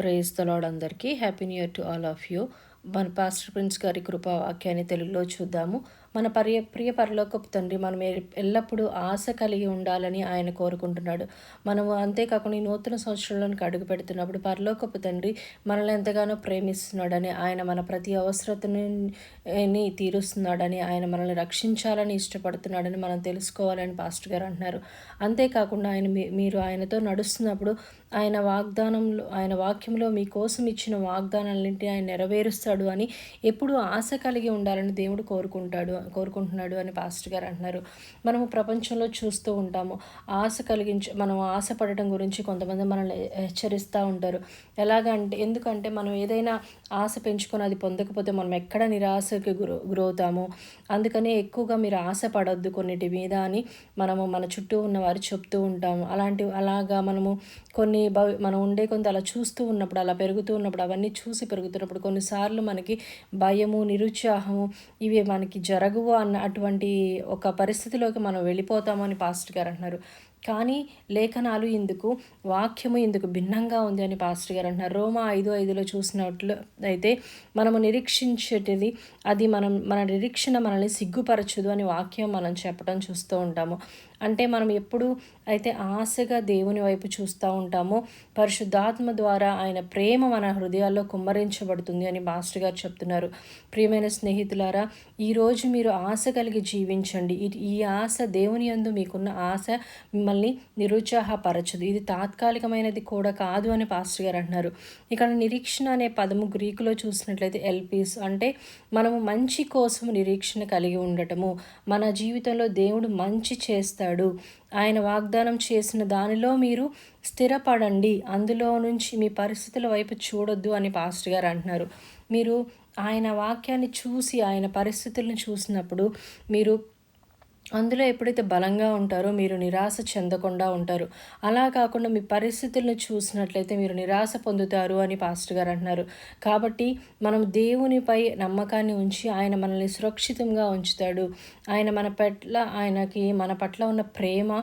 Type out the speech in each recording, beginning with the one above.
Praise the lord అందరికీ. Happy new year to all of you. మన pastor prince గారి కృపా వాక్యాన్ని తెలుగులో చూద్దాము. మన పర్య ప్రియ పరలోకపు తండ్రి మనం ఎల్లప్పుడూ ఆశ కలిగి ఉండాలని ఆయన కోరుకుంటున్నాడు. మనము అంతేకాకుండా ఈ నూతన సంవత్సరంలోనికి అడుగు పెడుతున్నప్పుడు పరలోకపు తండ్రి మనల్ని ఎంతగానో ప్రేమిస్తున్నాడని ఆయన మన ప్రతి అవసరతని ని తీరుస్తున్నాడని ఆయన మనల్ని రక్షించాలని ఇష్టపడుతున్నాడని మనం తెలుసుకోవాలని పాస్టర్ గారు అంటున్నారు. అంతేకాకుండా ఆయన మీ- మీరు ఆయనతో నడుస్తున్నప్పుడు ఆయన వాగ్దానంలో ఆయన వాక్యంలో మీకోసం ఇచ్చిన వాగ్దానాలన్నింటినీ ఆయన నెరవేరుస్తాడు అని ఎప్పుడూ ఆశ కలిగి ఉండాలని దేవుడు కోరుకుంటాడు. కోరుకుంటున్నాడు అని పాస్టర్ గారు అంటున్నారు. మనము ప్రపంచంలో చూస్తూ ఉంటాము. ఆశ కలిగించ మనం ఆశపడటం గురించి కొంతమంది మనల్ని హెచ్చరిస్తూ ఉంటారు. ఎలాగంటే ఎందుకంటే మనం ఏదైనా ఆశ పెంచుకొని అది పొందకపోతే మనం ఎక్కడ నిరాశకి గురు గురవుతాము. అందుకనే ఎక్కువగా మీరు ఆశపడొద్దు కొన్నిటి మీద అని మనము మన చుట్టూ ఉన్న వారు చెప్తూ ఉంటాము. అలాంటి అలాగా మనము కొన్ని భవి మనం ఉండే కొంత అలా చూస్తూ ఉన్నప్పుడు అలా పెరుగుతూ ఉన్నప్పుడు అవన్నీ చూసి పెరుగుతున్నప్పుడు కొన్నిసార్లు మనకి భయము నిరుత్సాహము ఇవి మనకి జరగ అడగవు అన్న అటువంటి ఒక పరిస్థితిలోకి మనం వెళ్ళిపోతామని పాస్టర్ గారు అంటున్నారు. కానీ లేఖనాలు ఇందుకు వాక్యము ఇందుకు భిన్నంగా ఉంది అని పాస్టర్ గారు అంటున్నారు. రోమా ఐదు ఐదులో చూసినట్లు అయితే మనము నిరీక్షించేటిది అది మనం మన నిరీక్షణ మనల్ని సిగ్గుపరచదు అని వాక్యం మనం చెప్పడం చూస్తూ ఉంటాము. అంటే మనం ఎప్పుడు అయితే ఆశగా దేవుని వైపు చూస్తూ ఉంటామో పరిశుద్ధాత్మ ద్వారా ఆయన ప్రేమ మన హృదయాల్లో కుమ్మరించబడుతుంది అని మాస్టర్ గారు చెప్తున్నారు. ప్రియమైన స్నేహితులారా ఈరోజు మీరు ఆశ కలిగి జీవించండి. ఈ- ఆశ దేవుని యందు మీకున్న ఆశ మిమ్మల్ని నిరుత్సాహపరచదు. ఇది తాత్కాలికమైనది కూడా కాదు అని పాస్టర్ గారు అంటున్నారు. ఇక్కడ నిరీక్షణ అనే పదము గ్రీకులో చూసినట్లయితే ఎల్పీస్ అంటే మనము మంచి కోసం నిరీక్షణ కలిగి ఉండటము. మన జీవితంలో దేవుడు మంచి చేస్తాడు. ఆయన వాగ్దానం చేసిన దానిలో మీరు స్థిరపడండి. అందులో నుంచి మీ పరిస్థితుల వైపు చూడొద్దు అని పాస్టర్ గారు అంటున్నారు. మీరు ఆయన వాక్యాన్ని చూసి ఆయన పరిస్థితులను చూసినప్పుడు మీరు అందులో ఎప్పుడైతే బలంగా ఉంటారో మీరు నిరాశ చెందకుండా ఉంటారు. అలా కాకుండా మీ పరిస్థితులను చూసినట్లయితే మీరు నిరాశ పొందుతారు అని పాస్టర్ గారు అంటున్నారు. కాబట్టి మనం దేవునిపై నమ్మకాన్ని ఉంచి ఆయన మనల్ని సురక్షితంగా ఉంచుతాడు. ఆయన మన పట్ల ఆయనకి మన పట్ల ఉన్న ప్రేమ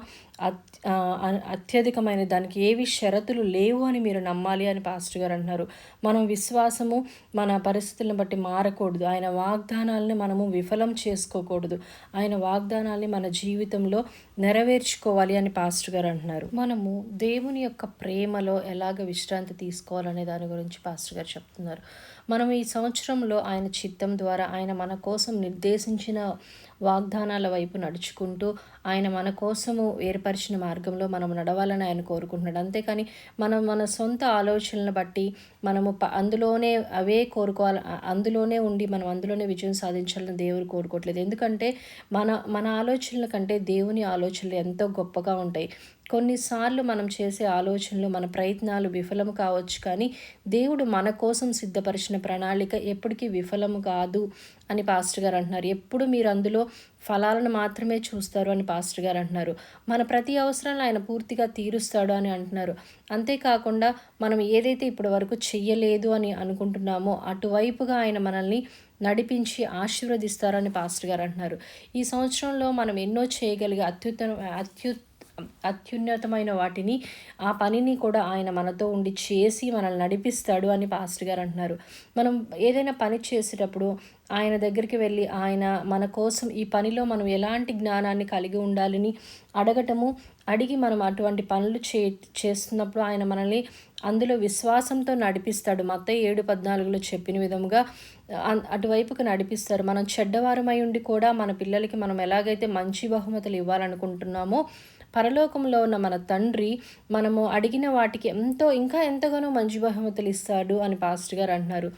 అత్యధికమైన దానికి ఏవి షరతులు లేవు అని మీరు నమ్మాలి అని పాస్టర్ గారు అంటున్నారు. మనం విశ్వాసము మన పరిస్థితులను బట్టి మారకూడదు. ఆయన వాగ్దానాలని మనము విఫలం చేసుకోకూడదు. ఆయన వాగ్దానాల్ని మన జీవితంలో నెరవేర్చుకోవాలి అని పాస్టర్ గారు అంటున్నారు. మనము దేవుని యొక్క ప్రేమలో ఎలాగ విశ్రాంతి తీసుకోవాలనే దాని గురించి పాస్టర్ గారు చెప్తున్నారు. మనం ఈ సంవత్సరంలో ఆయన చిత్తం ద్వారా ఆయన మన కోసం నిర్దేశించిన వాగ్దానాల వైపు నడుచుకుంటూ ఆయన మన కోసము ఏర్పరిచిన మార్గంలో మనం నడవాలని ఆయన కోరుకుంటున్నాడు. అంతేకాని మనం మన సొంత ఆలోచనలను బట్టి మనము ప- అందులోనే అవే కోరుకోవాలి అందులోనే ఉండి మనం అందులోనే విజయం సాధించాలని దేవుడు కోరుకోవట్లేదు. ఎందుకంటే మన మన ఆలోచనల కంటే దేవుని ఆలోచనలు ఎంతో గొప్పగా ఉంటాయి. కొన్నిసార్లు మనం చేసే ఆలోచనలు మన ప్రయత్నాలు విఫలం కావచ్చు కానీ దేవుడు మన కోసం సిద్ధపరిచిన ప్రణాళిక ఎప్పటికీ విఫలం కాదు అని పాస్టర్ గారు అంటున్నారు. ఎప్పుడు మీరు అందులో ఫలాలను మాత్రమే చూస్తారు అని పాస్టర్ గారు అంటున్నారు. మన ప్రతి అవసరాలను ఆయన పూర్తిగా తీరుస్తాడు అని అంటున్నారు. అంతేకాకుండా మనం ఏదైతే ఇప్పటి వరకు చెయ్యలేదు అని అనుకుంటున్నామో అటువైపుగా ఆయన మనల్ని నడిపించి ఆశీర్వదిస్తారని పాస్టర్ గారు అంటున్నారు. ఈ సంవత్సరంలో మనం ఎన్నో చేయగలిగే అత్యుత్తమ అత్యు అత్యున్నతమైన వాటిని ఆ పనిని కూడా ఆయన మనతో ఉండి చేసి మనల్ని నడిపిస్తాడు అని పాస్టర్ గారు అంటున్నారు. మనం ఏదైనా పని చేసేటప్పుడు ఆయన దగ్గరికి వెళ్ళి ఆయన మన కోసం ఈ పనిలో మనం ఎలాంటి జ్ఞానాన్ని కలిగి ఉండాలని అడగటము అడిగి మనం అటువంటి పనులు చే చేస్తున్నప్పుడు ఆయన మనల్ని అందులో విశ్వాసంతో నడిపిస్తాడు. మత ఏడు పద్నాలుగులో చెప్పిన విధముగా అటువైపుకు నడిపిస్తారు. మనం చెడ్డవారమై ఉండి కూడా మన పిల్లలకి మనం ఎలాగైతే మంచి బహుమతులు ఇవ్వాలనుకుంటున్నామో పరలోకంలో ఉన్న మన తండ్రి మనము అడిగిన వాటికి ఎంతో ఇంకా ఎంతగానో మంచి బహుమతులు ఇస్తాడు అని పాస్టర్ గారు అంటున్నారు.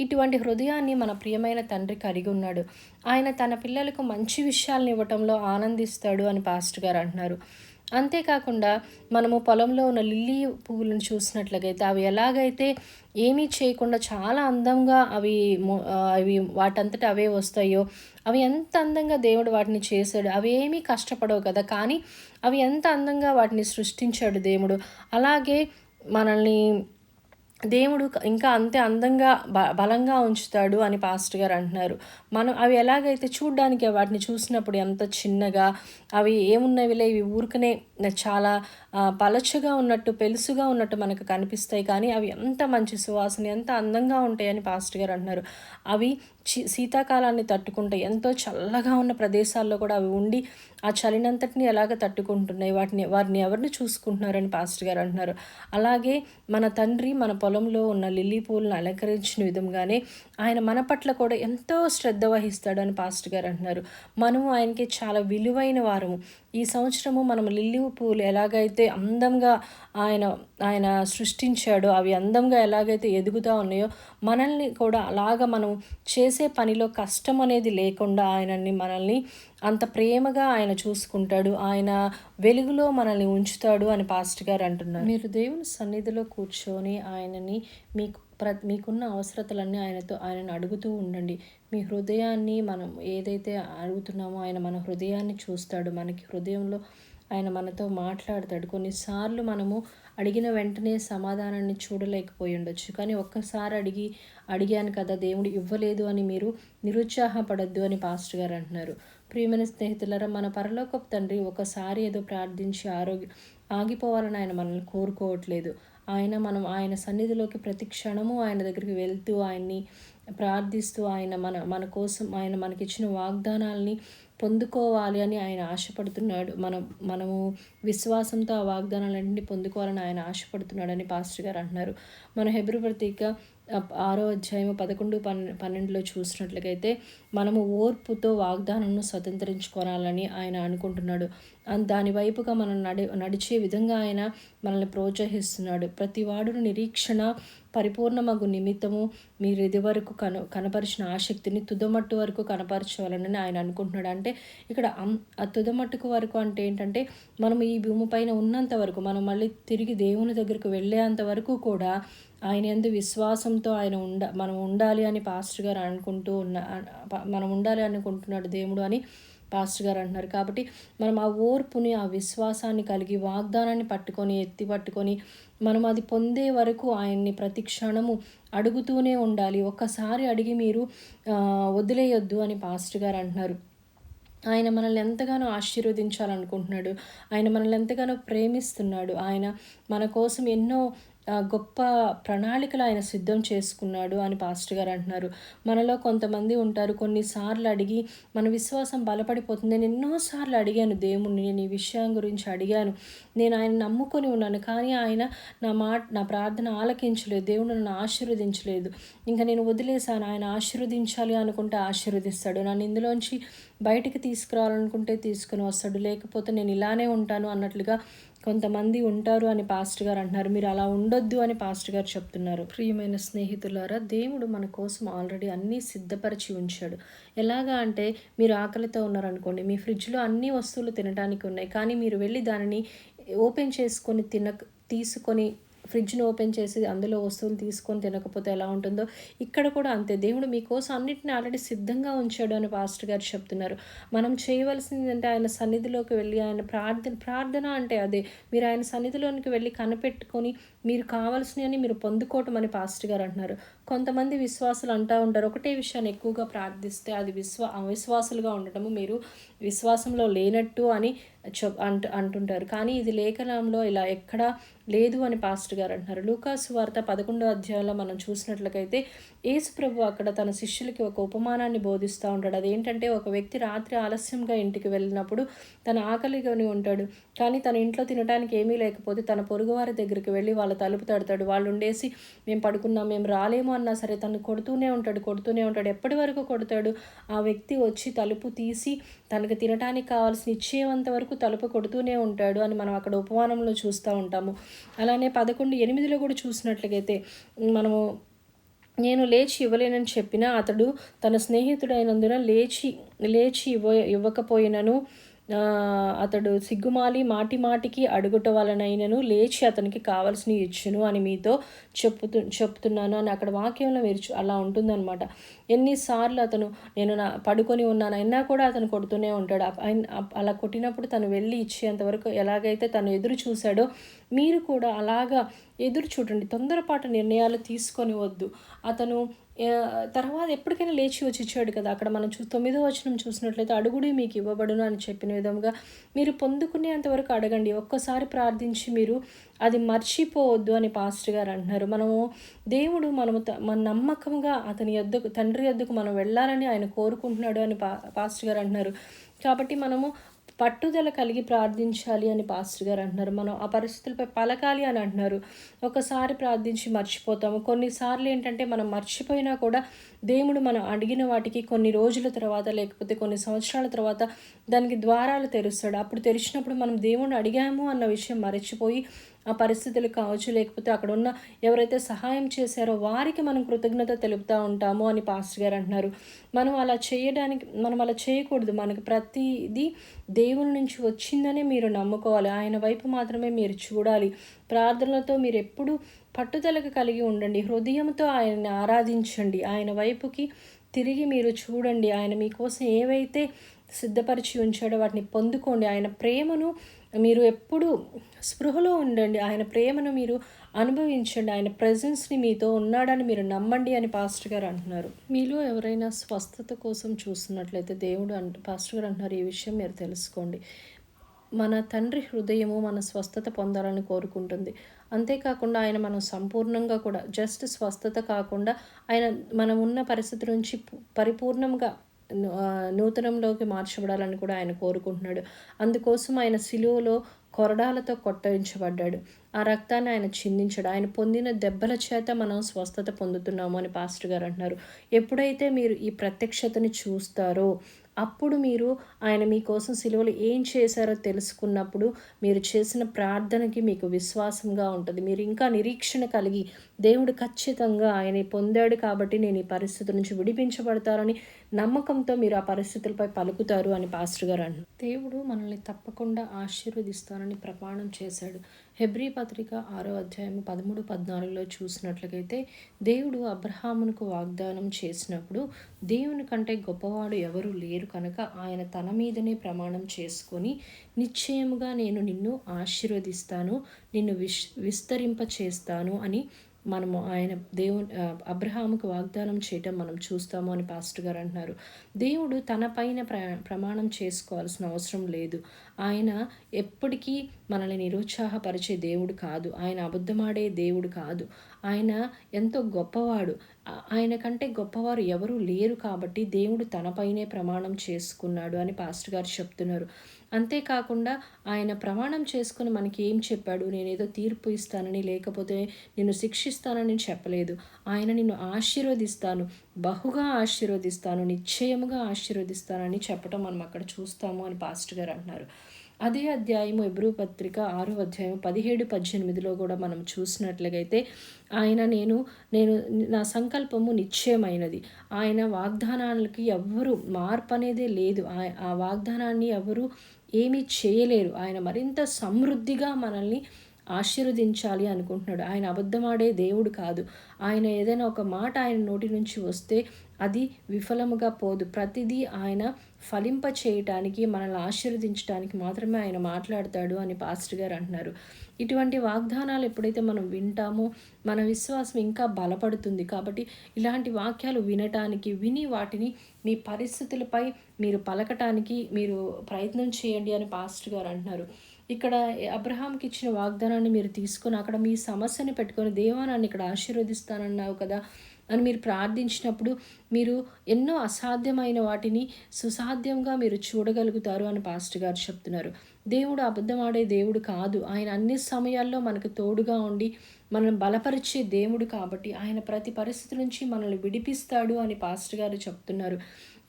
ఇటువంటి హృదయాన్ని మన ప్రియమైన తండ్రి కలిగి ఉన్నాడు. ఆయన తన పిల్లలకు మంచి విషయాలను ఇవ్వటంలో ఆనందిస్తాడు అని పాస్టర్ గారు అంటున్నారు. అంతేకాకుండా మనము పొలంలో ఉన్న లిల్లీ పువ్వులను చూసినట్లయితే అవి ఎలాగైతే ఏమీ చేయకుండా చాలా అందంగా అవి అవి వాటంతట అవే వస్తాయో అవి ఎంత అందంగా దేవుడు వాటిని చేశాడు అవి ఏమీ కష్టపడవు కదా కానీ అవి ఎంత అందంగా వాటిని సృష్టించాడు దేవుడు. అలాగే మనల్ని దేవుడు ఇంకా అంతే అందంగా బ బలంగా ఉంచుతాడు అని పాస్టర్ గారు అంటున్నారు. మనం అవి ఎలాగైతే చూడ్డానికి వాటిని చూసినప్పుడు ఎంత చిన్నగా అవి ఏమున్నవిలే ఇవి ఊరికనే చాలా పలచగా ఉన్నట్టు పెలుసుగా ఉన్నట్టు మనకు కనిపిస్తాయి. కానీ అవి ఎంత మంచి సువాసన ఎంత అందంగా ఉంటాయని పాస్టర్ గారు అంటున్నారు. అవి చి శీతాకాలాన్ని తట్టుకుంటాయి. ఎంతో చల్లగా ఉన్న ప్రదేశాల్లో కూడా అవి ఉండి ఆ చలినంతటిని ఎలాగ తట్టుకుంటున్నాయి? వాటిని వారిని ఎవరిని చూసుకుంటున్నారని పాస్టర్ గారు అంటున్నారు. అలాగే మన తండ్రి మన పొలంలో ఉన్న లిల్లీ పూలను అలంకరించిన విధంగానే ఆయన మన పట్ల కూడా ఎంతో శ్రద్ధ వహిస్తాడని పాస్టర్ గారు అంటున్నారు. మనము ఆయనకి చాలా విలువైన వారము. ఈ సంవత్సరము మనం లిల్లీ పూలు ఎలాగైతే అందంగా ఆయన ఆయన సృష్టించాడో అవి అందంగా ఎలాగైతే ఎదుగుతూ ఉన్నాయో మనల్ని కూడా అలాగ మనం చేసే పనిలో కష్టం అనేది లేకుండా ఆయనని మనల్ని అంత ప్రేమగా ఆయన చూసుకుంటాడు. ఆయన వెలుగులో మనల్ని ఉంచుతాడు అని పాస్టర్ గారు అంటున్నారు. మీరు దేవుని సన్నిధిలో కూర్చొని ఆయనని మీకు ప్ర మీకున్న అవసరతలన్నీ ఆయనతో ఆయనను అడుగుతూ ఉండండి. మీ హృదయాన్ని మనం ఏదైతే అడుగుతున్నామో ఆయన మన హృదయాన్ని చూస్తాడు. మనకి హృదయంలో ఆయన మనతో మాట్లాడతాడు. కొన్నిసార్లు మనము అడిగిన వెంటనే సమాధానాన్ని చూడలేకపోయి ఉండొచ్చు కానీ ఒక్కసారి అడిగి అడిగాను కదా దేవుడు ఇవ్వలేదు అని మీరు నిరుత్సాహపడద్దు అని పాస్టర్ గారు అంటున్నారు. ప్రియమైన స్నేహితులరా మన పరలోకపు తండ్రి ఒకసారి ఏదో ప్రార్థించి ఆరోగ్య ఆగిపోవాలని ఆయన మనల్ని కోరుకోవట్లేదు. ఆయన మనం ఆయన సన్నిధిలోకి ప్రతి క్షణము ఆయన దగ్గరికి వెళ్తూ ఆయన్ని ప్రార్థిస్తూ ఆయన మన మన కోసం ఆయన మనకిచ్చిన వాగ్దానాల్ని పొందుకోవాలి అని ఆయన ఆశపడుతున్నాడు. మనం మనము విశ్వాసంతో ఆ వాగ్దానాలన్నింటినీ పొందుకోవాలని ఆయన ఆశపడుతున్నాడని పాస్టర్ గారు అంటున్నారు. మన హెబ్రు ప్రతీక ఆరో అధ్యాయము పదకొండు పన్నె పన్నెండులో చూసినట్లయితే మనము ఓర్పుతో వాగ్దానంను స్వతంత్రించుకోవాలని ఆయన అనుకుంటున్నాడు. దాని వైపుగా మనం నడి నడిచే విధంగా ఆయన మనల్ని ప్రోత్సహిస్తున్నాడు. ప్రతి వాడును నిరీక్షణ పరిపూర్ణమగు నిమిత్తము మీరు ఇది వరకు కను కనపరిచిన ఆసక్తిని తుదమట్టు వరకు కనపరచవాలని ఆయన అనుకుంటున్నాడు. అంటే ఇక్కడ అం- ఆ తుదమట్టుకు వరకు అంటే ఏంటంటే మనం ఈ భూమి పైన ఉన్నంత వరకు మనం మళ్ళీ తిరిగి దేవుని దగ్గరకు వెళ్ళేంత వరకు కూడా ఆయన ఎందు విశ్వాసంతో ఆయన ఉండ మనం ఉండాలి అని పాస్టర్ గారు అనుకుంటూ ఉన్న మనం ఉండాలి అనుకుంటున్నాడు దేవుడు అని పాస్టర్ గారు అంటున్నారు. కాబట్టి మనం ఆ ఓర్పుని ఆ విశ్వాసాన్ని కలిగి వాగ్దానాన్ని పట్టుకొని ఎత్తి పట్టుకొని మనం అది పొందే వరకు ఆయన్ని ప్రతి క్షణము అడుగుతూనే ఉండాలి. ఒక్కసారి అడిగి మీరు వదిలేయొద్దు అని పాస్టర్ గారు అంటున్నారు. ఆయన మనల్ని ఎంతగానో ఆశీర్వదించాలనుకుంటున్నాడు. ఆయన మనల్ని ఎంతగానో ప్రేమిస్తున్నాడు. ఆయన మన కోసం ఎన్నో గొప్ప ప్రణాళికలు ఆయన సిద్ధం చేసుకున్నాడు అని పాస్టర్ గారు అంటున్నారు. మనలో కొంతమంది ఉంటారు కొన్నిసార్లు అడిగి మన విశ్వాసం బలపడిపోతుంది. నేను ఎన్నోసార్లు అడిగాను దేవుణ్ణి నేను ఈ విషయం గురించి అడిగాను. నేను ఆయన నమ్ముకొని ఉన్నాను కానీ ఆయన నా మాట నా ప్రార్థన ఆలకించలేదు దేవుడు నన్ను ఆశీర్వదించలేదు. ఇంకా నేను వదిలేశాను ఆయన ఆశీర్వదించాలి అనుకుంటే ఆశీర్వదిస్తాడు. నన్ను ఇందులోంచి బయటికి తీసుకురావాలనుకుంటే తీసుకుని వస్తాడు. లేకపోతే నేను ఇలానే ఉంటాను అన్నట్లుగా కొంతమంది ఉంటారు అని పాస్టర్ గారు అంటున్నారు. మీరు అలా ఉండొద్దు అని పాస్టర్ గారు చెప్తున్నారు. ప్రియమైన స్నేహితులారా దేవుడు మన కోసం ఆల్రెడీ అన్నీ సిద్ధపరిచి ఉంచాడు. ఎలాగా అంటే మీరు ఆకలితో ఉన్నారనుకోండి మీ ఫ్రిడ్జ్లో అన్ని వస్తువులు తినడానికి ఉన్నాయి. కానీ మీరు వెళ్ళి దానిని ఓపెన్ చేసుకొని తిన తీసుకొని ఫ్రిడ్జ్ని ఓపెన్ చేసి అందులో వస్తువులు తీసుకొని తినకపోతే ఎలా ఉంటుందో ఇక్కడ కూడా అంతే. దేవుడు మీకోసం అన్నిటిని ఆల్రెడీ సిద్ధంగా ఉంచాడు అని పాస్టర్ గారు చెప్తున్నారు. మనం చేయవలసింది అంటే ఆయన సన్నిధిలోకి వెళ్ళి ఆయన ప్రార్థన ప్రార్థన అంటే అదే. మీరు ఆయన సన్నిధిలోనికి వెళ్ళి కనిపెట్టుకొని మీరు కావాల్సినవి మీరు పొందుకోవటం అని పాస్టర్ గారు అంటున్నారు. కొంతమంది విశ్వాసులు అంటూ ఉంటారు ఒకటే విషయాన్ని ఎక్కువగా ప్రార్థిస్తే అది విశ్వా అవిశ్వాసులుగా ఉండటము మీరు విశ్వాసంలో లేనట్టు అని చెప్ అంటు అంటుంటారు. కానీ ఇది లేఖనంలో ఇలా ఎక్కడా లేదు అని పాస్టర్ గారు అంటున్నారు. లూకాసు వార్త పదకొండో అధ్యాయంలో మనం చూసినట్లయితే యేసు ప్రభు అక్కడ తన శిష్యులకి ఒక ఉపమానాన్ని బోధిస్తూ ఉంటాడు. అదేంటంటే ఒక వ్యక్తి రాత్రి ఆలస్యంగా ఇంటికి వెళ్ళినప్పుడు తన ఆకలిగాని ఉంటాడు. కానీ తన ఇంట్లో తినడానికి ఏమీ లేకపోతే తన పొరుగువారి దగ్గరికి వెళ్ళి వాళ్ళ తలుపు తడతాడు. వాళ్ళు ఉండేసి మేము పడుకున్నాం మేము రాలేము అన్నా సరే తను కొడుతూనే ఉంటాడు కొడుతూనే ఉంటాడు. ఎప్పటి వరకు కొడతాడు? ఆ వ్యక్తి వచ్చి తలుపు తీసి తనకు తినడానికి కావాల్సిన ఇచ్చేంత వరకు తలుపు కొడుతూనే ఉంటాడు అని మనం అక్కడ ఉపమానంలో చూస్తూ ఉంటాము. అలానే పదకొండు ఎనిమిదిలో కూడా చూసినట్లయితే మనము నేను లేచి ఇవ్వలేనని చెప్పినా అతడు తన స్నేహితుడైనందున లేచి లేచి ఇవ్వ ఇవ్వకపోయినను అతడు సిగ్గుమాలి మాటి మాటికి అడుగుట వలనైనను లేచి అతనికి కావలసినవి ఇచ్చును అని మీతో చెప్పుతు చెప్తున్నాను అని అక్కడ వాక్యంలో మీరు అలా ఉంటుందన్నమాట. ఎన్నిసార్లు అతను నేను నా పడుకొని ఉన్నాను అయినా కూడా అతను కొడుతూనే ఉంటాడు. అలా కొట్టినప్పుడు తను వెళ్ళి ఇచ్చేంతవరకు ఎలాగైతే తను ఎదురు చూశాడో మీరు కూడా అలాగా ఎదురు చూడండి. తొందరపాటు నిర్ణయాలు తీసుకొని వద్దు. అతను తర్వాత ఎప్పటికైనా లేచి వచ్చి ఇచ్చాడు కదా. అక్కడ మనం చూ తొమ్మిదో వచనం చూసినట్లయితే అడుగుడి మీకు ఇవ్వబడును అని చెప్పిన విధంగా మీరు పొందుకునేంతవరకు అడగండి. ఒక్కసారి ప్రార్థించి మీరు అది మర్చిపోవద్దు అని పాస్టర్ గారు అంటున్నారు. మనము దేవుడు మనము మన నమ్మకంగా అతని యొద్దకు తండ్రి యొద్దకు మనం వెళ్ళాలని ఆయన కోరుకుంటున్నాడు అని పా పాస్టర్ గారు అంటున్నారు. కాబట్టి మనము పట్టుదల కలిగి ప్రార్థించాలి అని పాస్టర్ గారు అంటున్నారు. మనం ఆ పరిస్థితులపై పలకాలి అని అంటున్నారు. ఒకసారి ప్రార్థించి మర్చిపోతాము. కొన్నిసార్లు ఏంటంటే మనం మర్చిపోయినా కూడా దేవుడు మనం అడిగిన వాటికి కొన్ని రోజుల తర్వాత లేకపోతే కొన్ని సంవత్సరాల తర్వాత దానికి ద్వారాలు తెరుస్తాడు. అప్పుడు తెరిచినప్పుడు మనం దేవుడిని అడిగాము అన్న విషయం మర్చిపోయి ఆ పరిస్థితులు కావచ్చు లేకపోతే అక్కడ ఉన్న ఎవరైతే సహాయం చేశారో వారికి మనం కృతజ్ఞత తెలుపుతూ ఉంటాము అని పాస్టర్ గారు అంటున్నారు. మనం అలా చేయడానికి మనం అలా చేయకూడదు. మనకు ప్రతిదీ దేవుని నుంచి వచ్చిందనే మీరు నమ్ముకోవాలి. ఆయన వైపు మాత్రమే మీరు చూడాలి. ప్రార్థనలతో మీరు ఎప్పుడు పట్టుదలకు కలిగి ఉండండి. హృదయంతో ఆయన్ని ఆరాధించండి. ఆయన వైపుకి తిరిగి మీరు చూడండి. ఆయన మీకోసం ఏవైతే సిద్ధపరిచి ఉంచాడో వాటిని పొందుకోండి. ఆయన ప్రేమను మీరు ఎప్పుడు స్పృహలో ఉండండి. ఆయన ప్రేమను మీరు అనుభవించండి. ఆయన ప్రజెన్స్ని మీతో ఉన్నాడని మీరు నమ్మండి అని పాస్టర్ గారు అంటున్నారు. మీలో ఎవరైనా స్వస్థత కోసం చూస్తున్నట్లయితే దేవుడు అంట పాస్టర్ గారు అంటున్నారు ఈ విషయం మీరు తెలుసుకోండి. మన తండ్రి హృదయము మన స్వస్థత పొందాలని కోరుకుంటుంది. అంతేకాకుండా ఆయన మనం సంపూర్ణంగా కూడా జస్ట్ స్వస్థత కాకుండా ఆయన మనం ఉన్న పరిస్థితి నుంచి పరిపూర్ణంగా నూతనంలోకి మార్చబడాలని కూడా ఆయన కోరుకుంటున్నాడు. అందుకోసం ఆయన సిలువలో కొరడాలతో కొట్టరించబడ్డాడు ఆ రక్తాన్ని ఆయన చిందించాడు. ఆయన పొందిన దెబ్బల చేత మనం స్వస్థత పొందుతున్నాము అని పాస్టర్ గారు అంటున్నారు. ఎప్పుడైతే మీరు ఈ ప్రత్యక్షతని చూస్తారో అప్పుడు మీరు ఆయన మీకోసం సిలువలు ఏం చేశారో తెలుసుకున్నప్పుడు మీరు చేసిన ప్రార్థనకి మీకు విశ్వాసంగా ఉంటుంది. మీరు ఇంకా నిరీక్షణ కలిగి దేవుడు ఖచ్చితంగా ఆయన పొందాడు కాబట్టి నేను ఈ పరిస్థితి నుంచి విడిపించబడతారని నమ్మకంతో మీరు ఆ పరిస్థితులపై పలుకుతారు అని పాస్టర్ గారు అన్నారు. దేవుడు మనల్ని తప్పకుండా ఆశీర్వదిస్తానని ప్రమాణం చేశాడు. హెబ్రి పత్రిక ఆరో అధ్యాయం పదమూడు పద్నాలుగులో చూసినట్లయితే దేవుడు అబ్రహామునకు వాగ్దానం చేసినప్పుడు దేవుని కంటే గొప్పవాడు ఎవరు లేరు కనుక ఆయన తన మీదనే ప్రమాణం చేసుకొని నిశ్చయముగా నేను నిన్ను ఆశీర్వదిస్తాను నిన్ను విష్ విస్తరింప చేస్తాను అని మనము ఆయన దేవుని అబ్రహాముకు వాగ్దానం చేయటం మనం చూస్తాము అని పాస్టర్ గారు అంటున్నారు. దేవుడు తన పైన ప్ర ప్రమాణం చేసుకోవాల్సిన అవసరం లేదు. ఆయన ఎప్పటికీ మనల్ని నిరుత్సాహపరిచే దేవుడు కాదు. ఆయన అబద్ధమాడే దేవుడు కాదు. ఆయన ఎంతో గొప్పవాడు. ఆయన కంటే గొప్పవారు ఎవరూ లేరు కాబట్టి దేవుడు తనపైనే ప్రమాణం చేసుకున్నాడు అని పాస్టర్ గారు చెప్తున్నారు. అంతేకాకుండా ఆయన ప్రమాణం చేసుకుని మనకి ఏం చెప్పాడు? నేనేదో తీర్పు ఇస్తానని లేకపోతే నిన్ను శిక్షిస్తానని చెప్పలేదు. ఆయన నిన్ను ఆశీర్వదిస్తాను. బహుగా ఆశీర్వదిస్తాను. నిశ్చయముగా ఆశీర్వదిస్తానని చెప్పడం మనం అక్కడ చూస్తాము అని పాస్టర్ గారు అంటున్నారు. అదే అధ్యాయము ఎబ్రూ పత్రిక ఆరో అధ్యాయం పదిహేడు పద్దెనిమిదిలో కూడా మనం చూసినట్లయితే ఆయన నేను నేను నా సంకల్పము నిశ్చయమైనది. ఆయన వాగ్దానాలకి ఎవ్వరు మార్పు అనేదే లేదు ఆ వాగ్దానాన్ని ఎవరు ఏమీ చేయలేరు. ఆయన మరింత సమృద్ధిగా మనల్ని ఆశీర్వదించాలి అనుకుంటున్నాడు. ఆయన అబద్ధమాడే దేవుడు కాదు. ఆయన ఏదైనా ఒక మాట ఆయన నోటి నుంచి వస్తే అది విఫలముగా పోదు. ప్రతిదీ ఆయన ఫలింప చేయటానికి మనల్ని ఆశీర్వదించడానికి మాత్రమే ఆయన మాట్లాడతాడు అని పాస్టర్ గారు అంటున్నారు. ఇటువంటి వాగ్దానాలు ఎప్పుడైతే మనం వింటామో మన విశ్వాసం ఇంకా బలపడుతుంది. కాబట్టి ఇలాంటి వాక్యాలు వినటానికి విని వాటిని మీ పరిస్థితులపై మీరు పలకటానికి మీరు ప్రయత్నం చేయండి అని పాస్టర్ గారు అంటున్నారు. ఇక్కడ అబ్రహాంకి ఇచ్చిన వాగ్దానాన్ని మీరు తీసుకొని అక్కడ మీ సమస్యని పెట్టుకొని దేవానాన్ని ఇక్కడ ఆశీర్వదిస్తానన్నావు కదా అని మీరు ప్రార్థించినప్పుడు మీరు ఎన్నో అసాధ్యమైన వాటిని సుసాధ్యంగా మీరు చూడగలుగుతారు అని పాస్టర్ గారు చెప్తున్నారు. దేవుడు అబద్ధమాడే దేవుడు కాదు. ఆయన అన్ని సమయాల్లో మనకు తోడుగా ఉండి మనల్ని బలపరిచే దేవుడు కాబట్టి ఆయన ప్రతి పరిస్థితి నుంచి మనల్ని విడిపిస్తాడు అని పాస్టర్ గారు చెప్తున్నారు.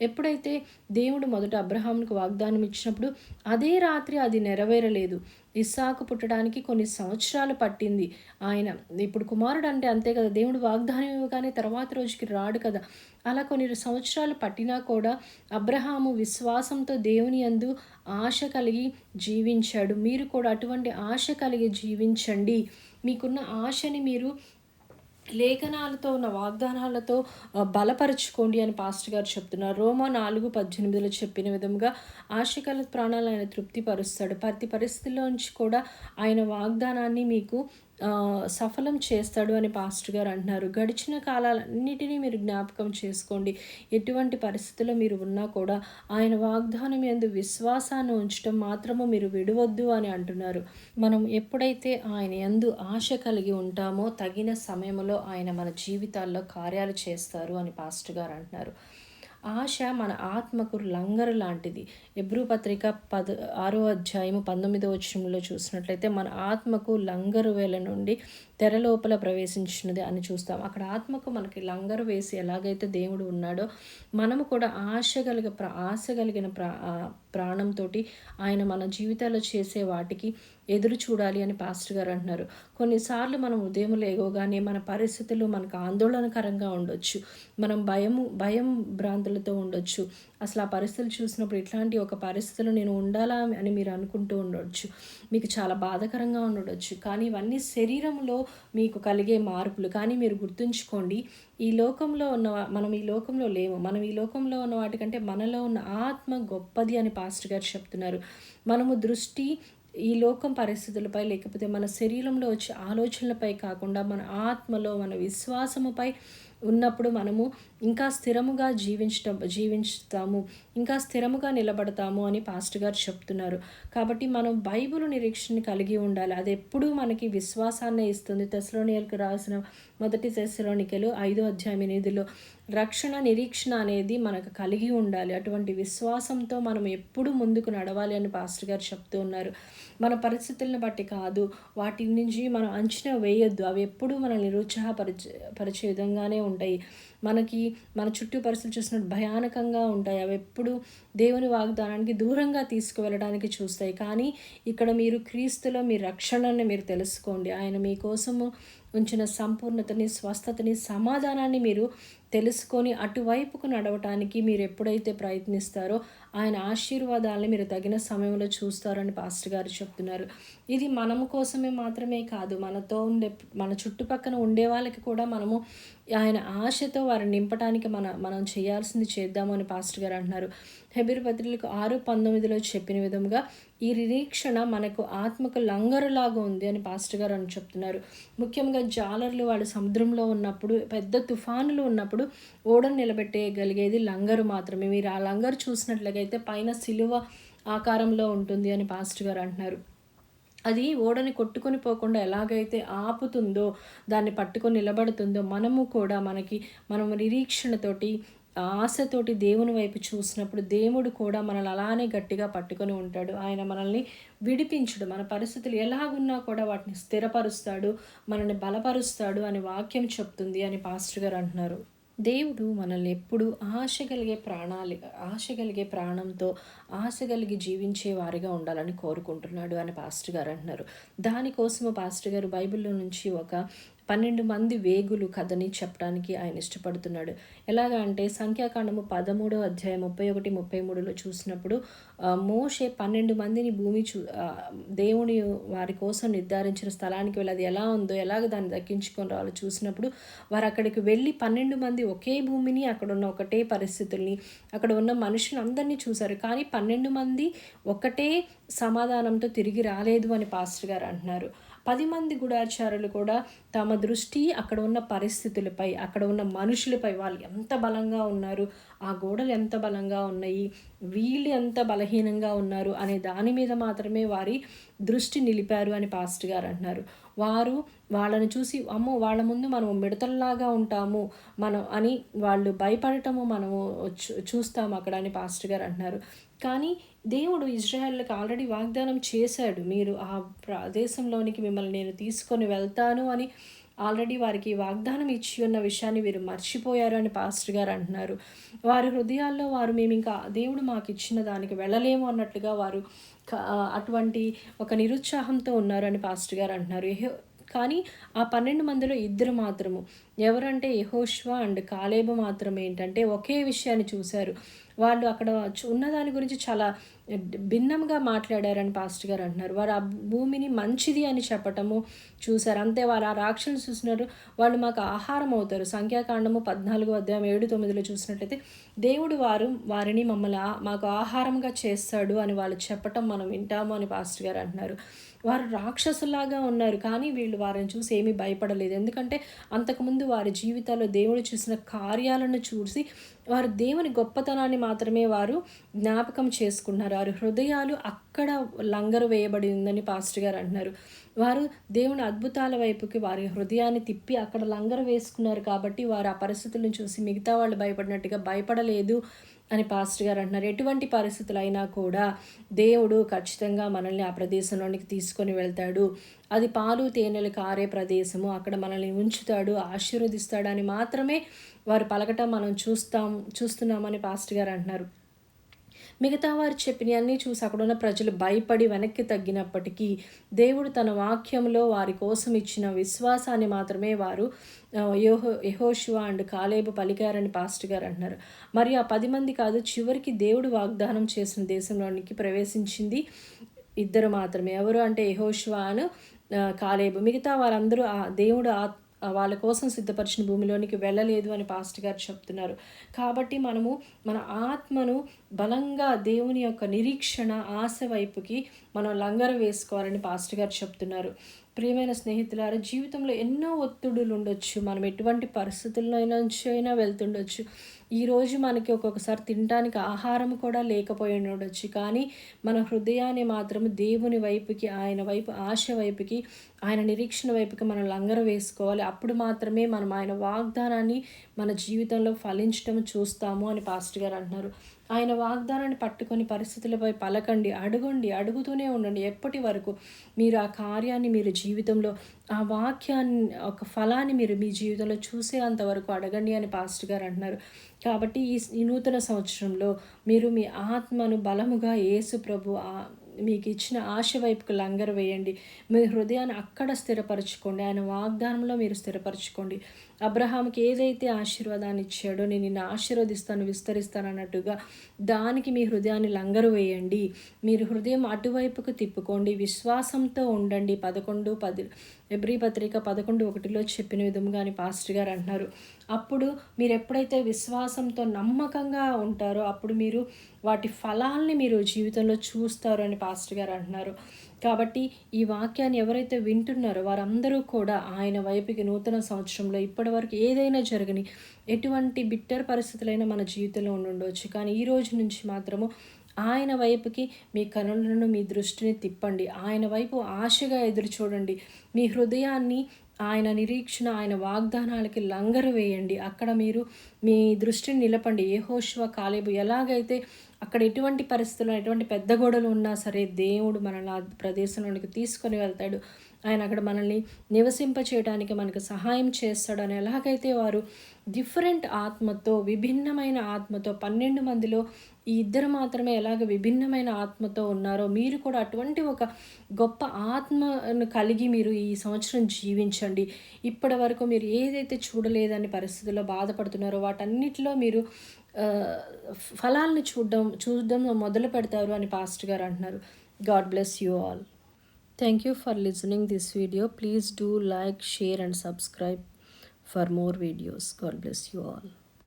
ఎప్పుడైతే దేవుడు మొదట అబ్రహాంకు వాగ్దానం ఇచ్చినప్పుడు అదే రాత్రి అది నెరవేరలేదు. ఇస్సాకు పుట్టడానికి కొన్ని సంవత్సరాలు పట్టింది. ఆయన ఇప్పుడు కుమారుడు అంటే అంతే కదా దేవుడు వాగ్దానం ఇవ్వగానే తర్వాత రోజుకి రాడు కదా. అలా కొన్ని సంవత్సరాలు పట్టినా కూడా అబ్రహాము విశ్వాసంతో దేవుని అందు ఆశ కలిగి జీవించాడు. మీరు కూడా అటువంటి ఆశ కలిగి జీవించండి. మీకున్న ఆశని మీరు లేఖనాలతో ఉన్న వాగ్దానాలతో బలపరచుకోండి అని పాస్టర్ గారు చెప్తున్నారు. రోమా నాలుగు పద్దెనిమిదిలో చెప్పిన విధంగా ఆశకల ప్రాణాలు ఆయన తృప్తిపరుస్తాడు. ప్రతి పరిస్థితుల్లోంచి కూడా ఆయన వాగ్దానాన్ని మీకు సఫలం చేస్తాడు అని పాస్టర్ గారు అంటున్నారు. గడిచిన కాలాలన్నిటినీ మీరు జ్ఞాపకం చేసుకోండి. ఎటువంటి పరిస్థితుల్లో మీరు ఉన్నా కూడా ఆయన వాగ్దానం ఎందు విశ్వాసాన్ని ఉంచడం మాత్రము మీరు విడవద్దు అని అంటున్నారు. మనం ఎప్పుడైతే ఆయన ఎందు ఆశ కలిగి ఉంటామో తగిన సమయంలో ఆయన మన జీవితాల్లో కార్యాలు చేస్తారు అని పాస్టర్ గారు అంటున్నారు. ఆశ మన ఆత్మకు లంగరు లాంటిది. ఎబ్రూ పత్రిక పద ఆరో అధ్యాయము పంతొమ్మిదో వచ్చంలో చూసినట్లయితే మన ఆత్మకు లంగరు వేల నుండి తెర లోపల ప్రవేశించినది అని చూస్తాం. అక్కడ ఆత్మకు మనకి లంగరు వేసి ఎలాగైతే దేవుడు ఉన్నాడో మనము కూడా ఆశ కలిగ ఆశ కలిగిన ప్రా ప్రాణంతో ఆయన మన జీవితాల్లో చేసే వాటికి ఎదురు చూడాలి అని పాస్టర్ గారు అంటున్నారు. కొన్నిసార్లు మనం ఉదయం లేవగానే మన పరిస్థితులు మనకు ఆందోళనకరంగా ఉండొచ్చు. మనం భయము భయం భ్రాంతులతో ఉండొచ్చు. అసలు ఆ పరిస్థితులు చూసినప్పుడు ఇట్లాంటి ఒక పరిస్థితులు నేను ఉండాలా అని మీరు అనుకుంటూ ఉండవచ్చు మీకు చాలా బాధకరంగా ఉండవచ్చు కానీ ఇవన్నీ శరీరంలో మీకు కలిగే మార్పులు. కానీ మీరు గుర్తుంచుకోండి ఈ లోకంలో ఉన్న మనం ఈ లోకంలో లేము. మనం ఈ లోకంలో ఉన్న వాటికంటే మనలో ఉన్న ఆత్మ గొప్పది అని పాస్టర్ గారు చెప్తున్నారు. మనము దృష్టి ఈ లోకం పరిస్థితులపై లేకపోతే మన శరీరంలో వచ్చే ఆలోచనలపై కాకుండా మన ఆత్మలో మన విశ్వాసముపై ఉన్నప్పుడు మనము ఇంకా స్థిరముగా జీవించటం జీవించుతాము ఇంకా స్థిరముగా నిలబడతాము అని పాస్టర్ గారు చెప్తున్నారు. కాబట్టి మనం బైబుల్ నిరీక్షణ కలిగి ఉండాలి. అది ఎప్పుడూ మనకి విశ్వాసాన్ని ఇస్తుంది. తెసలోనియలకు రాసిన మొదటి తెసలోనికలు ఐదో అధ్యాయం ఎనిమిదిలో రక్షణ నిరీక్షణ అనేది మనకు కలిగి ఉండాలి. అటువంటి విశ్వాసంతో మనం ఎప్పుడు ముందుకు నడవాలి అని పాస్టర్ గారు చెప్తూ ఉన్నారు. మన పరిస్థితులను బట్టి కాదు వాటి నుంచి మనం అంచనా వేయొద్దు. అవి ఎప్పుడూ మనల్ని నిరుత్సాహపరిచే పరిచే విధంగానే ఉంటాయి. మనకి మన చుట్టూ పరిస్థితులు చూసినట్టు భయానకంగా ఉంటాయి. అవి ఎప్పుడు దేవుని వాగ్దానానికి దూరంగా తీసుకువెళ్ళడానికి చూస్తాయి. కానీ ఇక్కడ మీరు క్రీస్తులో మీ రక్షణని మీరు తెలుసుకోండి. ఆయన మీకోసము ఉంచిన సంపూర్ణతని స్వస్థతని సమాధానాన్ని మీరు తెలుసుకొని అటువైపుకు నడవటానికి మీరు ఎప్పుడైతే ప్రయత్నిస్తారో ఆయన ఆశీర్వాదాలని మీరు తగిన సమయంలో చూస్తారని పాస్టర్ గారు చెప్తున్నారు. ఇది మనము కోసమే మాత్రమే కాదు మనతో ఉండే మన చుట్టుపక్కన ఉండే వాళ్ళకి కూడా మనము ఆయన ఆశతో వారిని నింపడానికి మన మనం చేయాల్సింది చేద్దామని పాస్టర్ గారు అంటున్నారు. హెబిర్ పత్రికలకు ఆరు పంతొమ్మిదిలో చెప్పిన విధంగా ఈ నిరీక్షణ మనకు ఆత్మకు లంగరులాగా ఉంది అని పాస్టర్ గారు అని చెప్తున్నారు. ముఖ్యంగా జాలర్లు వాళ్ళు సముద్రంలో ఉన్నప్పుడు పెద్ద తుఫానులు ఉన్నప్పుడు ఓడను నిలబెట్టేయగలిగేది లంగరు మాత్రమే. మీరు ఆ లంగరు చూసినట్లయితే పైన సిలువ ఆకారంలో ఉంటుంది అని పాస్టర్ గారు అంటున్నారు. అది ఓడని కొట్టుకొని పోకుండా ఎలాగైతే ఆపుతుందో దాన్ని పట్టుకొని నిలబడుతుందో మనము కూడా మనకి మనం నిరీక్షణతోటి ఆశతోటి దేవుని వైపు చూసినప్పుడు దేవుడు కూడా మనల్ని అలానే గట్టిగా పట్టుకొని ఉంటాడు. ఆయన మనల్ని విడిపించుడు. మన పరిస్థితులు ఎలాగున్నా కూడా వాటిని స్థిరపరుస్తాడు మనల్ని బలపరుస్తాడు అని వాక్యం చెప్తుంది అని పాస్టర్ గారు అంటున్నారు. దేవుడు మనల్ని ఎప్పుడు ఆశ కలిగే ప్రాణాలు ఆశ కలిగే ప్రాణంతో ఆశ కలిగి జీవించే వారిగా ఉండాలని కోరుకుంటున్నాడు అని పాస్టర్ గారు అంటున్నారు. దానికోసము పాస్టర్ గారు బైబిల్లో నుంచి ఒక పన్నెండు మంది వేగులు కథని చెప్పడానికి ఆయన ఇష్టపడుతున్నాడు. ఎలాగా అంటే సంఖ్యాకాండము పదమూడో అధ్యాయం ముప్పై ఒకటి ముప్పై మూడులో చూసినప్పుడు మోషే పన్నెండు మందిని భూమి చూ దేవుని వారి కోసం నిర్ధారించిన స్థలానికి వెళ్ళి అది ఎలా ఉందో ఎలాగ దాన్ని దక్కించుకొని రావాలో చూసినప్పుడు వారు అక్కడికి వెళ్ళి పన్నెండు మంది ఒకే భూమిని అక్కడ ఉన్న ఒకటే పరిస్థితుల్ని అక్కడ ఉన్న మనుషులు అందరినీ చూశారు. కానీ పన్నెండు మంది ఒకటే సమాధానంతో తిరిగి రాలేదు అని పాస్టర్ గారు అంటున్నారు. పది మంది గుడాచారులు కూడా తమ దృష్టి అక్కడ ఉన్న పరిస్థితులపై అక్కడ ఉన్న మనుషులపై వాళ్ళు ఎంత బలంగా ఉన్నారు ఆ గోడలు ఎంత బలంగా ఉన్నాయి వీళ్ళు ఎంత బలహీనంగా ఉన్నారు అనే దాని మీద మాత్రమే వారి దృష్టి నిలిపారు అని పాస్ట్ గారు అంటున్నారు. వారు వాళ్ళని చూసి అమ్మో వాళ్ళ ముందు మనం మిడతల్లాగా ఉంటాము మనం అని వాళ్ళు భయపడటము మనము చూస్తాము అక్కడ అని పాస్ట్ గారు అంటున్నారు. కానీ దేవుడు ఇజ్రాయెల్కి ఆల్రెడీ వాగ్దానం చేశాడు. మీరు ఆ ప్రదేశంలోనికి మిమ్మల్ని నేను తీసుకొని వెళ్తాను అని ఆల్రెడీ వారికి వాగ్దానం ఇచ్చి ఉన్న విషయాన్ని వీరు మర్చిపోయారు అని పాస్టర్ గారు అంటున్నారు. వారి హృదయాల్లో వారు మేము ఇంకా దేవుడు మాకు ఇచ్చిన దానికి వెళ్ళలేము అన్నట్లుగా వారు అటువంటి ఒక నిరుత్సాహంతో ఉన్నారు అని పాస్టర్ గారు అంటున్నారు. కానీ ఆ పన్నెండు మందిలో ఇద్దరు మాత్రము. ఎవరంటే యహోష్వా అండ్ కాలేబు మాత్రం ఏంటంటే ఒకే విషయాన్ని చూశారు. వాళ్ళు అక్కడ ఉన్న దాని గురించి చాలా భిన్నంగా మాట్లాడారని పాస్ట్ గారు అంటున్నారు. వారు ఆ భూమిని మంచిది అని చెప్పటము చూశారు. అంతే వారు ఆ రాక్షసులు చూసినారు. వాళ్ళు మాకు ఆహారం అవుతారు. సంఖ్యాకాండము పద్నాలుగు అధ్యాయం ఏడు తొమ్మిదిలో చూసినట్లయితే దేవుడు వారు వారిని మమ్మల్ని మాకు ఆహారంగా చేస్తాడు అని వాళ్ళు చెప్పటం మనం వింటాము అని పాస్ట్ గారు అంటున్నారు. వారు రాక్షసులాగా ఉన్నారు కానీ వీళ్ళు వారిని చూసి ఏమీ భయపడలేదు. ఎందుకంటే అంతకుముందు వారి జీవితాల్లో దేవుడు చూసిన కార్యాలను చూసి వారు దేవుని గొప్పతనాన్ని మాత్రమే వారు జ్ఞాపకం చేసుకున్నారు. వారి హృదయాలు అక్కడ లంగరు వేయబడి ఉందని పాస్టర్ గారు అంటున్నారు. వారు దేవుని అద్భుతాల వైపుకి వారి హృదయాన్ని తిప్పి అక్కడ లంగరు వేసుకున్నారు కాబట్టి వారు ఆ పరిస్థితులను చూసి మిగతా వాళ్ళు భయపడినట్టుగా భయపడలేదు. అని పాస్టర్ గారు అంటున్నారు. ఎటువంటి పరిస్థితులు అయినా కూడా దేవుడు ఖచ్చితంగా మనల్ని ఆ ప్రదేశంలోనికి తీసుకొని వెళ్తాడు. అది పాలు తేనెలు కారే ప్రదేశము. అక్కడ మనల్ని ఉంచుతాడు ఆశీర్వదిస్తాడని మాత్రమే వారు పలకటం మనం చూస్తాం చూస్తున్నామని పాస్టర్ గారు అంటున్నారు. మిగతా వారు చెప్పినవన్నీ చూసి అక్కడ ఉన్న ప్రజలు భయపడి వెనక్కి తగ్గినప్పటికీ దేవుడు తన వాక్యంలో వారి కోసం ఇచ్చిన విశ్వాసాన్ని మాత్రమే వారు యోహో యహోశివా అండ్ కాలేబు పలికారని పాస్ట్ గారు అంటున్నారు. మరి ఆ పది మంది కాదు చివరికి దేవుడు వాగ్దానం చేసిన దేశంలోనికి ప్రవేశించింది ఇద్దరు మాత్రమే. ఎవరు అంటే యహోశివాను కాలేబు. మిగతా వారందరూ ఆ దేవుడు వాళ్ళ కోసం సిద్ధపరిచిన భూమిలోనికి వెళ్ళలేదు అని పాస్ట్ గారు చెప్తున్నారు. కాబట్టి మనము మన ఆత్మను బలంగా దేవుని యొక్క నిరీక్షణ ఆశ వైపుకి మనం లంగర వేసుకోవాలని పాస్ట్ గారు చెప్తున్నారు. ప్రియమైన స్నేహితులారా జీవితంలో ఎన్నో ఒత్తిడులు ఉండొచ్చు మనం ఎటువంటి పరిస్థితుల్లో అయినా వెళ్తుండొచ్చు. ఈరోజు మనకి ఒక్కొక్కసారి తినడానికి ఆహారం కూడా లేకపోయి ఉండొచ్చు. కానీ మన హృదయాన్ని మాత్రం దేవుని వైపుకి ఆయన వైపు ఆశ వైపుకి ఆయన నిరీక్షణ వైపుకి మనం లంగర వేసుకోవాలి. అప్పుడు మాత్రమే మనం ఆయన వాగ్దానాన్ని మన జీవితంలో ఫలించడం చూస్తాము అని పాస్టర్ గారు అంటున్నారు. ఆయన వాగ్దానాన్ని పట్టుకొని పరిస్థితులపై పలకండి అడగండి అడుగుతూనే ఉండండి. ఎప్పటి వరకు మీరు ఆ కార్యాన్ని మీరు జీవితంలో ఆ వాక్యాన్ని ఒక ఫలాన్ని మీరు మీ జీవితంలో చూసే అంతవరకు అడగండి అని పాస్టర్ గారు అంటున్నారు. కాబట్టి ఈ నూతన సంవత్సరంలో మీరు మీ ఆత్మను బలముగా యేసు ప్రభు మీకు ఇచ్చిన ఆశ వైపుకు లంగరు వేయండి. మీ హృదయాన్ని అక్కడ స్థిరపరచుకోండి. ఆయన వాగ్దానంలో మీరు స్థిరపరచుకోండి. అబ్రహాంకి ఏదైతే ఆశీర్వాదాన్ని ఇచ్చాడో నేను నిన్ను ఆశీర్వదిస్తాను విస్తరిస్తాను అన్నట్టుగా దానికి మీ హృదయాన్ని లంగరు వేయండి. మీరు హృదయం అటువైపుకు తిప్పుకోండి. విశ్వాసంతో ఉండండి. పదకొండు పది ఎబ్రి పత్రిక పదకొండు ఒకటిలో చెప్పిన విధంగా అని పాస్టర్ గారు అంటున్నారు. అప్పుడు మీరు ఎప్పుడైతే విశ్వాసంతో నమ్మకంగా ఉంటారో అప్పుడు మీరు వాటి ఫలాల్ని మీరు జీవితంలో చూస్తారు అని పాస్టర్ గారు అంటున్నారు. కాబట్టి ఈ వాక్యాన్ని ఎవరైతే వింటున్నారో వారందరూ కూడా ఆయన వైపుకి నూతన సంవత్సరంలో ఇప్పటి వరకు ఏదైనా జరగని ఎటువంటి బిట్టర్ పరిస్థితులైనా మన జీవితంలో ఉండొచ్చు కానీ ఈ రోజు నుంచి మాత్రము ఆయన వైపుకి మీ కనులను మీ దృష్టిని తిప్పండి. ఆయన వైపు ఆశగా ఎదురు చూడండి. మీ హృదయాన్ని ఆయన నిరీక్షణ ఆయన వాగ్దానాలకి లంగరు వేయండి. అక్కడ మీరు మీ దృష్టిని నిలపండి. ఏహోశ్వ కాలేబు ఎలాగైతే అక్కడ ఎటువంటి పరిస్థితుల్లో ఎటువంటి పెద్ద గోడలు ఉన్నా సరే దేవుడు మనల్ని ఆ ప్రదేశంలోనికి తీసుకొని వెళ్తాడు. ఆయన అక్కడ మనల్ని నివసింప చేయడానికి మనకు సహాయం చేస్తాడని ఎలాగైతే వారు డిఫరెంట్ ఆత్మతో విభిన్నమైన ఆత్మతో పన్నెండు మందిలో ఈ ఇద్దరు మాత్రమే ఎలాగ విభిన్నమైన ఆత్మతో ఉన్నారో మీరు కూడా అటువంటి ఒక గొప్ప ఆత్మను కలిగి మీరు ఈ సంవత్సరం జీవించండి. ఇప్పటి వరకు మీరు ఏదైతే చూడలేదని పరిస్థితుల్లో బాధపడుతున్నారో వాటన్నిటిలో మీరు ఫలాలను చూడడం చూడడం మొదలు పెడతారు అని పాస్ట్ గారు అంటున్నారు. God bless you all. Thank you for listening this video. Please do like share and subscribe for more videos. God bless you all.